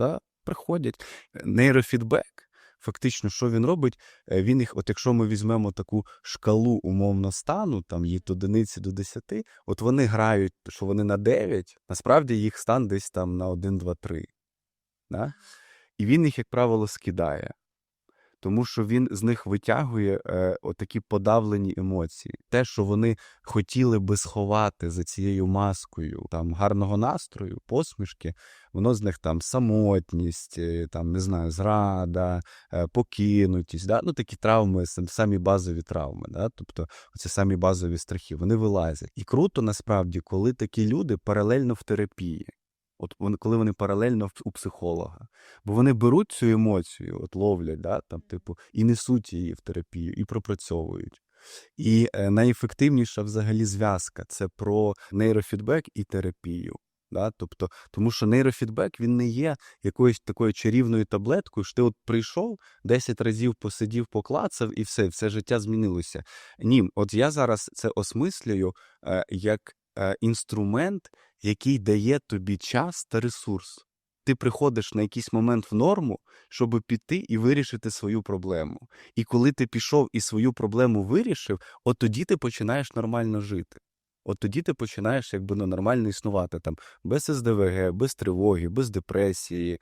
да, приходять. Нейрофідбек. Фактично, що він робить? Е, Він їх, от якщо ми візьмемо таку шкалу умовно стану, там від одиниці до 10, от вони грають, що вони на 9, насправді їх стан десь там на 1, 2, 3. Да? І він їх, як правило, скидає. Тому що він з них витягує е, отакі подавлені емоції. Те, що вони хотіли би сховати за цією маскою там гарного настрою, посмішки, воно з них там самотність, е, там не знаю, зрада, е, покинутість, да? ну такі травми, самі базові травми, да? тобто оці самі базові страхи, вони вилазять. І круто насправді, коли такі люди паралельно в терапії. От коли вони паралельно у психолога, бо вони беруть цю емоцію, от ловлять, да, там, типу, і несуть її в терапію, і пропрацьовують. І е, найефективніша взагалі зв'язка це про нейрофідбек і терапію. Да? Тобто, тому що нейрофідбек він не є якоюсь такою чарівною таблеткою, що ти от прийшов 10 разів посидів, поклацав, і все, все життя змінилося. Ні, от я зараз це осмислюю е, як інструмент, який дає тобі час та ресурс. Ти приходиш на якийсь момент в норму, щоб піти і вирішити свою проблему. І коли ти пішов і свою проблему вирішив, от тоді ти починаєш нормально жити. От тоді ти починаєш якби ну, нормально існувати там без СДВГ, без тривоги, без депресії,